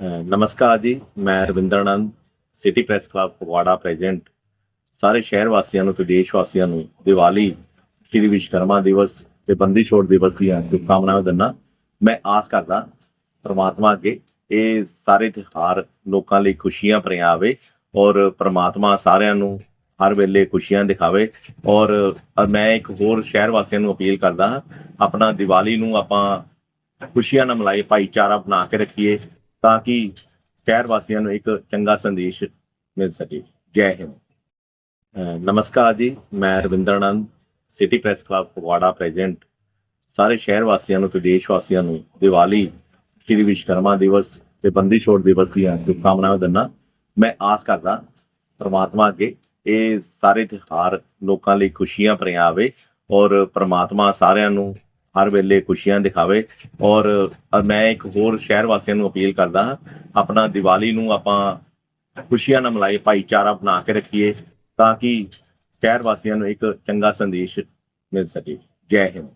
ਨਮਸਕਾਰ ਜੀ, ਮੈਂ Ravinder Anand City Press Club Phagwara President ਸਾਰੇ ਸ਼ਹਿਰ ਵਾਸੀਆਂ ਨੂੰ ਤੇ ਦੇਸ਼ ਵਾਸੀਆਂ ਨੂੰ ਦੀਵਾਲੀ, ਸ਼੍ਰੀ ਵਿਸ਼ਕਰਮਾ ਦਿਵਸ ਤੇ ਬੰਦੀ ਛੋੜ ਦਿਵਸ ਦੀਆਂ ਸ਼ੁਭਕਾਮਨਾਵਾਂ ਦਿੰਦਾ। ਮੈਂ ਆਸ ਕਰਦਾ ਪ੍ਰਮਾਤਮਾ ਅੱਗੇ ਇਹ ਸਾਰੇ ਤਿਉਹਾਰ ਲੋਕਾਂ ਲਈ ਖੁਸ਼ੀਆਂ ਭਰਿਆ ਆਵੇ ਔਰ ਪ੍ਰਮਾਤਮਾ ਸਾਰਿਆਂ ਨੂੰ ਹਰ ਵੇਲੇ ਖੁਸ਼ੀਆਂ ਦਿਖਾਵੇ। ਔਰ ਮੈਂ ਇੱਕ ਹੋਰ ਸ਼ਹਿਰ ਵਾਸੀਆਂ ਨੂੰ ਅਪੀਲ ਕਰਦਾ ਹਾਂ, ਆਪਣਾ ਦੀਵਾਲੀ ਨੂੰ ਆਪਾਂ ਖੁਸ਼ੀਆਂ ਨਾਲ ਮਨਾਈਏ, ਭਾਈਚਾਰਾ ਬਣਾ ਕੇ ਰੱਖੀਏ। ਤਾਂ ਕਿ ਸ਼ਹਿਰ ਵਾਸੀਆਂ ਨੂੰ ਇੱਕ ਚੰਗਾ ਸੰਦੇਸ਼ ਮਿਲ ਸਕੇ। ਜੈ ਹਿੰਦ। ਨਮਸਕਾਰ ਜੀ, ਮੈਂ Ravindranand city press club Phagwara president. ਸਾਰੇ ਸ਼ਹਿਰ ਵਾਸੀਆਂ ਨੂੰ ਤੇ ਦੇਸ਼ ਵਾਸੀਆਂ ਨੂੰ ਦੀਵਾਲੀ, ਸ਼੍ਰੀ ਵਿਸ਼ਵਕਰਮਾ ਦਿਵਸ ਤੇ ਬੰਦੀ ਛੋੜ ਦਿਵਸ ਦੀਆਂ ਸ਼ੁਭਕਾਮਨਾਵਾਂ ਦਿੰਦਾ। ਮੈਂ ਆਸ ਕਰਦਾ ਪ੍ਰਮਾਤਮਾ ਅੱਗੇ ਇਹ ਸਾਰੇ ਤਿਉਹਾਰ ਲੋਕਾਂ ਲਈ ਖੁਸ਼ੀਆਂ ਭਰਿਆ ਆਵੇ ਔਰ ਪ੍ਰਮਾਤਮਾ ਸਾਰਿਆਂ ਨੂੰ ਹਰ ਵੇਲੇ ਖੁਸ਼ੀਆਂ ਦਿਖਾਵੇ ਔਰ ਮੈਂ ਇੱਕ ਹੋਰ ਸ਼ਹਿਰ ਵਾਸੀਆਂ ਨੂੰ ਅਪੀਲ ਕਰਦਾ ਹਾਂ, ਆਪਣਾ ਦੀਵਾਲੀ ਨੂੰ ਆਪਾਂ ਖੁਸ਼ੀਆਂ ਨਾਲ ਮਨਾਈਏ, ਭਾਈਚਾਰਾ ਬਣਾ ਕੇ ਰੱਖੀਏ ਤਾਂ ਕਿ ਸ਼ਹਿਰ ਵਾਸੀਆਂ ਨੂੰ ਇੱਕ ਚੰਗਾ ਸੰਦੇਸ਼ ਮਿਲ ਸਕੇ। ਜੈ ਹਿੰਦ।